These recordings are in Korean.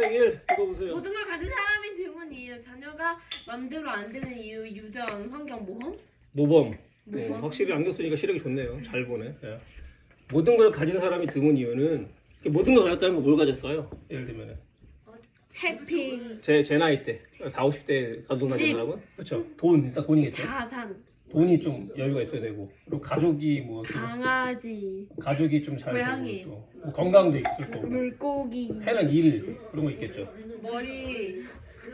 학생 1 이거 보세요. 모든 걸 가진 사람이 드문 이유. 자녀가 맘대로 안 되는 이유. 유전, 환경, 모험. 모범. 모범. 네, 확실히 안경 쓰니까 시력이 좋네요. 잘 보네. 예. 모든 걸 가진 사람이 드문 이유는 모든 걸 가졌다면 뭘 가졌을까요? 예를 들면 해피. 제, 제 나이 때 4, 50대 가족 집. 사람은 그렇죠. 돈 일단 돈이겠죠. 자산. 돈이 좀 여유가 있어야 되고 그리고 가족이 뭐 좀- 강아지. 가족이 좀 잘 고양이. 되고 또뭐 건강도 있을 거고 물고기. 해는 일 그런 거 있겠죠. 머리.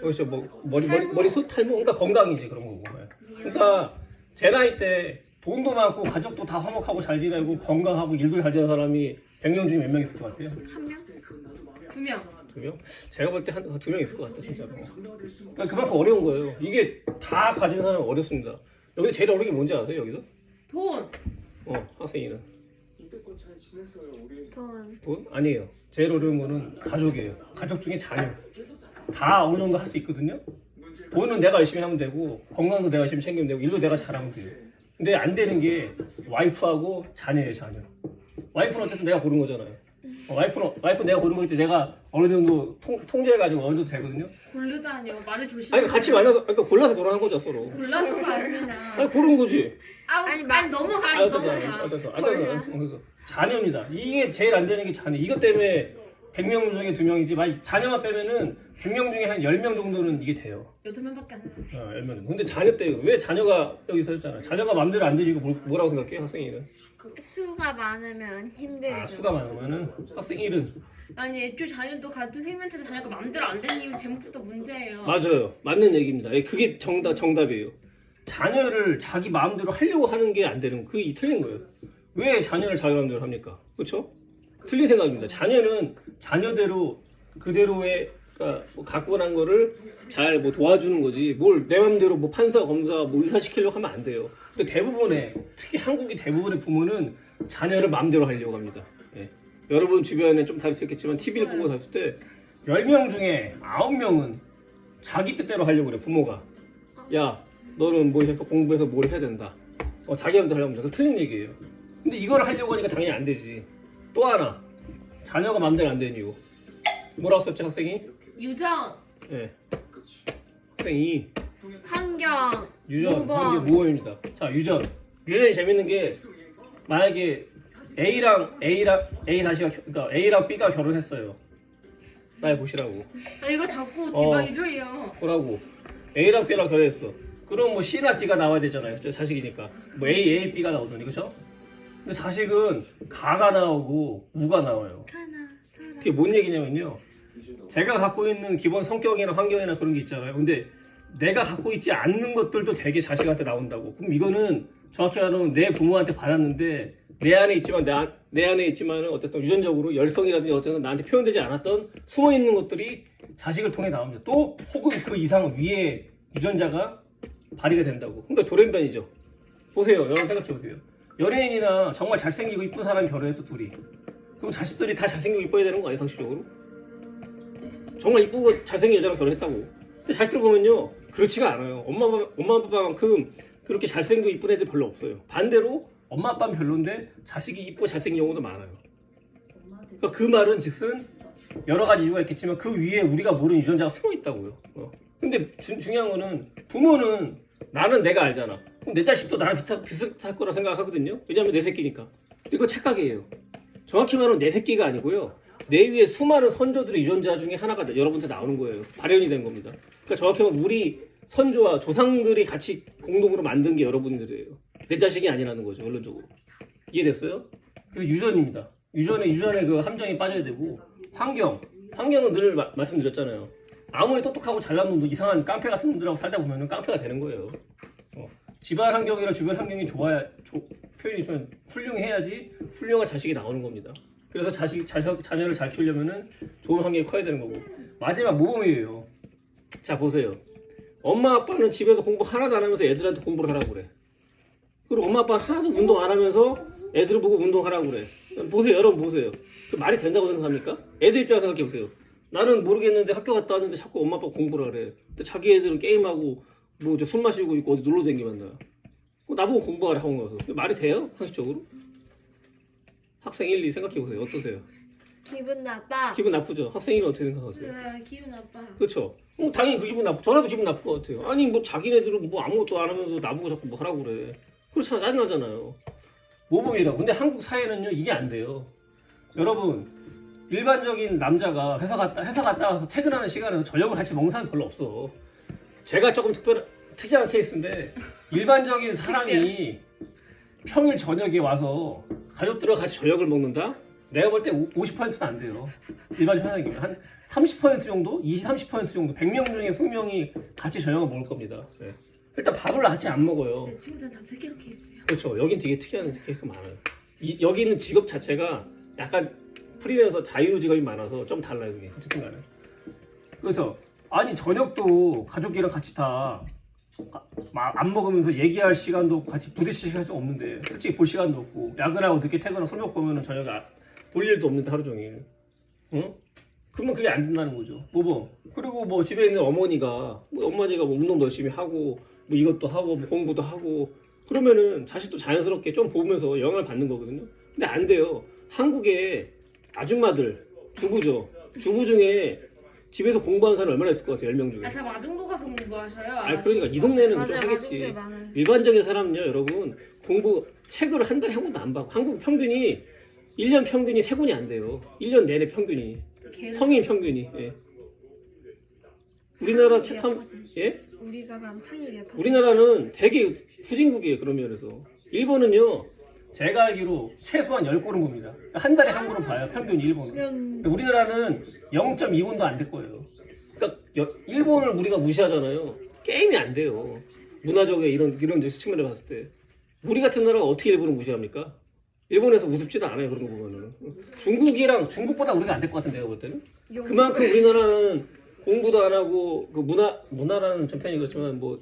그렇죠. 뭐 머리 머리 머리 숱 탈모 그러니까 건강이지 그런 거고. 예. 그러니까 제 나이 때 돈도 많고 가족도 다 화목하고 잘 지내고 건강하고 일도 잘 되는 사람이 100명 중에 몇 명 있을 것 같아요? 한 명? 두 명. 두 명? 제가 볼 때 한 두 명 있을 것 같아 진짜로. 그러니까 그만큼 어려운 거예요. 이게 다 가진 사람은 어렵습니다. 여기서 제일 어려운 게 뭔지 아세요? 여기서? 돈. 어 학생이는 돈. 돈? 아니에요. 제일 어려운 거는 가족이에요. 가족 중에 자녀. 다 어느 정도 할 수 있거든요. 돈은 내가 열심히 하면 되고 건강도 내가 열심히 챙기면 되고 일도 내가 잘하면 돼요. 근데 안 되는 게 와이프하고 자녀예요, 자녀. 와이프는 어쨌든 내가 고른 거잖아요. 어, 와이프는 와이프 내가 고른 거기 때문에 내가 어느 정도 통, 통제해가지고 어느 정도 되거든요. 고르다니요. 말을 조심. 아니 같이 만나서 그러니까 골라서 결혼한 거죠 서로. 골라서가 아니라. 아니 고른 거지. 아우, 아니, 말- 넘어가. 아, 넘어가. 알았어, 알았어. 그래서 자녀입니다. 이게 제일 안 되는 게 자녀. 이것 때문에 100명 중에 2명이지. 만약 자녀만 빼면은 100명 중에 한 10명 정도는 이게 돼요. 여덟 명밖에 안 돼. 어, 10명. 근데 자녀 때왜 자녀가 여기 서 있잖아. 자녀가 마음대로 안 뭐, 뭐라고 생각해? 학생이는. 수가 많으면 힘들죠. 아, 수가 많으면은 학생 1은 아니 애초에 자녀도 같은 생명체도 자녀가 마음대로 안 되는 이유 제목부터 문제예요. 맞아요. 맞는 얘기입니다. 예, 그게 정답 정답이에요. 자녀를 자기 마음대로 하려고 하는 게 안 되는 거. 그게 틀린 거예요. 왜 자녀를 자기 마음대로 합니까? 그렇죠? 틀린 생각입니다. 자녀는 자녀대로 그대로의 그러니까 뭐 갖고 난 거를 잘 뭐 도와주는 거지. 뭘내 마음대로 뭐 판사 검사 뭐 의사 시키려고 하면 안 돼요. 근데 대부분의 특히 한국의 대부분의 부모는 자녀를 마음대로 하려고 합니다. 예. 여러분 주변에 좀 다를 수 있겠지만 TV를 보고 봤을 때 10명 중에 9명은 자기 뜻대로 하려고 그래 부모가 야 너는 뭐 해서 공부해서 뭘 해야 된다 어, 자기 마음대로 하려고. 그 틀린 얘기예요 근데 이걸 하려고 하니까 당연히 안 되지 또 하나 자녀가 마음대로 안 되는 이유 뭐라고 썼지 학생이? 유전, 예 학생이 환경, 유전 모범. 이게 모험입니다 자 유전 유전이 재밌는 게 만약에 A랑 A랑 A 다시가 겨- 그러니까 A랑 B가 결혼했어요 날 보시라고 아 이거 자꾸 어. 뒤가 이래요. 뭐라고 A랑 B랑 결혼했어. 그럼 뭐 C나 D가 나와야 되잖아요. 저 자식이니까. 뭐 A, A, B가 나오더니 그죠? 근데 자식은 가가 나오고 우가 나와요. 그게 뭔 얘기냐면요. 제가 갖고 있는 기본 성격이나 환경이나 그런 게 있잖아요. 근데 내가 갖고 있지 않는 것들도 되게 자식한테 나온다고. 그럼 이거는 정확히 말하면 내 부모한테 받았는데 내 안에 있지만 내, 안, 내 안에 있지만은 어쨌든 유전적으로 열성이라든지 어쨌든 나한테 표현되지 않았던 숨어 있는 것들이 자식을 통해 나옵니다. 또 혹은 그 이상 위에 유전자가 발휘가 된다고. 그러니까 돌연변이죠. 보세요. 여러분 생각해 보세요. 연예인이나 정말 잘생기고 이쁜 사람이 결혼해서 둘이. 그럼 자식들이 다 잘생기고 이뻐야 되는 거 아니에요, 상식적으로? 정말 이쁘고 잘생긴 여자랑 결혼했다고. 근데 자식들 보면요, 그렇지가 않아요. 엄마, 엄마 아빠만큼 그렇게 잘생기고 이쁜 애들 별로 없어요. 반대로 엄마 아빠는 별론데 자식이 이쁘고 잘생긴 경우도 많아요. 그러니까 그 말은 즉슨 여러 가지 이유가 있겠지만 그 위에 우리가 모르는 유전자가 숨어 있다고요. 어. 근데 주- 중요한 거는 부모는 나는 내가 알잖아. 내 자식도 나랑 비슷, 비슷할 거라 생각하거든요. 왜냐면 내 새끼니까. 그거 착각이에요. 정확히 말하면 내 새끼가 아니고요. 내 위에 수많은 선조들의 유전자 중에 하나가 여러분한테 나오는 거예요. 발현이 된 겁니다. 그러니까 정확히 말하면 우리 선조와 조상들이 같이 공동으로 만든 게 여러분들이에요. 내 자식이 아니라는 거죠, 원론적으로. 이해됐어요? 그래서 유전입니다. 유전에 유전에 그 함정이 빠져야 되고 환경, 환경은 늘 마- 말씀드렸잖아요. 아무리 똑똑하고 잘난 놈도 이상한 깡패 같은 놈들하고 살다 보면 깡패가 되는 거예요. 어. 집안 환경이나 주변 환경이 좋아야 조- 표현이 좀 훌륭해야지 훌륭한 자식이 나오는 겁니다. 그래서 자식 자녀, 자녀를 잘 키우려면은 좋은 환경이 커야 되는 거고 마지막 모범이에요. 자 보세요. 엄마 아빠는 집에서 공부 하나도 안 하면서 애들한테 공부를 하라고 그래. 그리고 엄마 아빠 하나도 운동 안 하면서 애들을 보고 운동하라고 그래. 보세요, 여러분 보세요. 그 말이 된다고 생각합니까? 애들 입장 생각해 보세요. 나는 모르겠는데 학교 갔다 왔는데 자꾸 엄마 아빠 공부를 하래. 근데 자기 애들은 게임하고 뭐술 마시고 있고 어디 놀러 다니기만 나. 어, 나보고 공부하라 하고 가서. 말이 돼요? 상식적으로? 학생 1, 2 생각해 보세요. 어떠세요? 기분 나빠. 기분 나쁘죠? 학생이는 어떻게 생각하세요? 그 기분 나빠. 그렇죠. 어, 당연히 그 기분 나쁘. 저라도 기분 나쁠 것 같아요. 아니 뭐 자기네들은 뭐 아무것도 안 하면서 나보고 자꾸 뭐 하라고 그래. 그렇잖아 짜증나잖아요. 모범이라고. 근데 한국 사회는요 이게 안 돼요. 여러분 일반적인 남자가 회사 갔다 회사 갔다 와서 퇴근하는 시간에 저녁을 같이 먹는 사람 별로 없어. 제가 조금 특별 특이한 케이스인데 일반적인 사람이 평일 저녁에 와서 가족들과 같이 저녁을 먹는다? 내가 볼 때 50%는 안 돼요. 일반 현상이면 한 30% 정도, 20, 30% 정도, 100명 중에 20명이 같이 저녁을 먹을 겁니다. 네. 일단 밥을 같이 안 먹어요. 내 친구들은 다 특이한 케이스예요. 그렇죠. 여긴 되게 특이한 케이스가 많아요. 이, 여기 있는 직업 자체가 약간 프리랜서 자유 직업이 많아서 좀 달라요. 그게 어쨌든 간에. 그래서 아니 저녁도 가족이랑 같이 다 안 먹으면서 얘기할 시간도 같이 부딪힐 시간이 없는데 솔직히 볼 시간도 없고 야근하고 늦게 퇴근하고 술 먹고 오면은 저녁에 아- 볼 일도 없는데 하루 종일. 응? 그러면 그게 안 된다는 거죠. 뭐뭐 그리고 뭐 집에 있는 어머니가 뭐 어머니가 뭐 운동도 열심히 하고 뭐 이것도 하고 뭐 공부도 하고 그러면은 자식도 자연스럽게 좀 보면서 영향을 받는 거거든요. 근데 안 돼요. 한국의 아줌마들 주부죠. 주부 중에 집에서 공부하는 사람 얼마나 있을 것 같아요 10명 중에 아, 다 마중도 가서 공부하셔요. 아니 그러니까 이 동네는 좀 맞아요. 하겠지. 맞은 게 많아요. 일반적인 사람은요, 여러분 공부 책을 한 달에 한 권도 안 봐고 한국 평균이 1년 평균이 세 권이 안 돼요. 1년 내내 평균이 걔는 성인 평균이. 예. 우리나라 책 삼, 예? 우리가 그럼 상위 몇 퍼센트? 우리나라는 되게 후진국이에요 그런 면에서. 일본은요, 제가 알기로 최소한 10권은 봅니다. 한 달에 한 권은 봐요. 평균 일본은. 근데 우리나라는 0.2권도 안 될 거예요. 그러니까 여- 일본을 우리가 무시하잖아요. 게임이 안 돼요. 문화적인 이런 이런 측면을 봤을 때 우리 같은 나라가 어떻게 일본을 무시합니까? 일본에서 우습지도 않아요 그런 거 보면은 중국이랑 중국보다 우리가 안 될 것 같은데 내가 볼 때는 그만큼 우리나라는 공부도 안 하고 그 문화 문화라는 좀 편이 그렇지만 뭐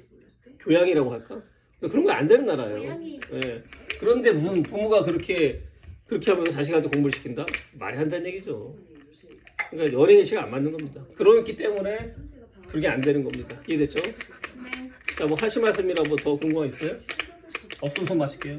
교양이라고 할까 그런 거 안 되는 나라예요. 예. 그런데 무슨 부모가 그렇게 그렇게 하면서 자식한테 공부를 시킨다? 말이 안 되는 얘기죠. 그러니까 연예인치가 안 맞는 겁니다. 그렇기 때문에 그게 안 되는 겁니다. 이해됐죠? 네. 자, 뭐 하실 말씀이라 뭐 더 궁금한 거 있어요? 없으면 손 마실게요.